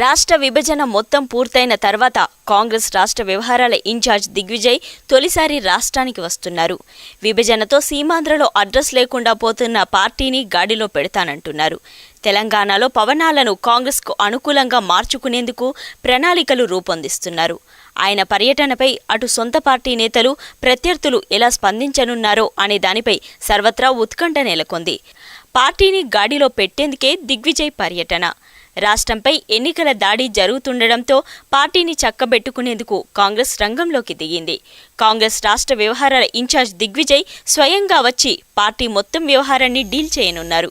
రాష్ట్ర విభజన మొత్తం పూర్తయిన తర్వాత కాంగ్రెస్ రాష్ట్ర వ్యవహారాల ఇన్ఛార్జ్ దిగ్విజయ్ తొలిసారి రాష్ట్రానికి వస్తున్నారు. విభజనతో సీమాంధ్రలో అడ్రస్ లేకుండా పోతున్న పార్టీని గాడిలో పెడతానంటున్నారు. తెలంగాణలో పవనాలను కాంగ్రెస్కు అనుకూలంగా మార్చుకునేందుకు ప్రణాళికలు రూపొందిస్తున్నారు. ఆయన పర్యటనపై అటు సొంత పార్టీ నేతలు ప్రత్యర్థులు ఎలా స్పందించనున్నారో అనే దానిపై సర్వత్రా ఉత్కంఠ నెలకొంది. పార్టీని గాడిలో పెట్టేందుకే దిగ్విజయ్ పర్యటన. రాష్ట్రంపై ఎన్నికల దాడి జరుగుతుండటంతో పార్టీని చక్కబెట్టుకునేందుకు కాంగ్రెస్ రంగంలోకి దిగింది. కాంగ్రెస్ రాష్ట్ర వ్యవహారాల ఇన్ఛార్జ్ దిగ్విజయ్ స్వయంగా వచ్చి పార్టీ మొత్తం వ్యవహారాన్ని డీల్ చేయనున్నారు.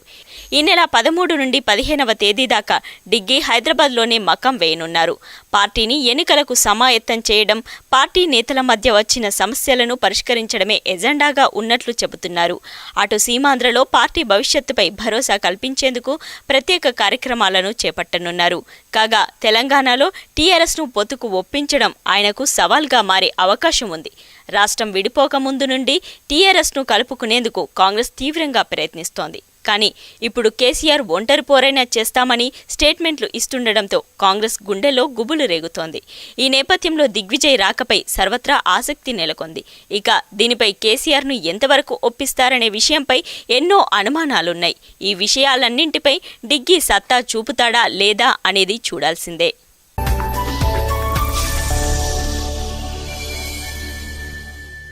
ఈ నెల పదమూడు నుండి పదిహేనవ తేదీ దాకా డిగ్గీ హైదరాబాద్లోనే మకం వేయనున్నారు. పార్టీని ఎన్నికలకు సమాయత్తం చేయడం పార్టీ నేతల మధ్య వచ్చిన సమస్యలను పరిష్కరించడమే ఎజెండాగా ఉన్నట్లు చెబుతున్నారు. అటు సీమాంధ్రలో పార్టీ భవిష్యత్తుపై భరోసా కల్పించేందుకు ప్రత్యేక కార్యక్రమాలను చేపట్టనున్నారు. కాగా తెలంగాణలో టీఆర్ఎస్ను పొత్తుకు ఒప్పించడం ఆయనకు సవాల్గా మారే అవకాశం ఉంది. రాష్ట్రం విడిపోక ముందు నుండి టీఆర్ఎస్ను కలుపుకునేందుకు కాంగ్రెస్ తీవ్రంగా ప్రయత్నిస్తోంది. కానీ ఇప్పుడు కేసీఆర్ ఒంటరి పోరైనా చేస్తామని స్టేట్మెంట్లు ఇస్తుండడంతో కాంగ్రెస్ గుండెల్లో గుబులు రేగుతోంది. ఈ నేపథ్యంలో దిగ్విజయ్ రాకపై సర్వత్రా ఆసక్తి నెలకొంది. ఇక దీనిపై కేసీఆర్ను ఎంతవరకు ఒప్పిస్తారనే విషయంపై ఎన్నో అనుమానాలున్నాయి. ఈ విషయాలన్నింటిపై డిగ్గీ సత్తా చూపుతాడా లేదా అనేది చూడాల్సిందే.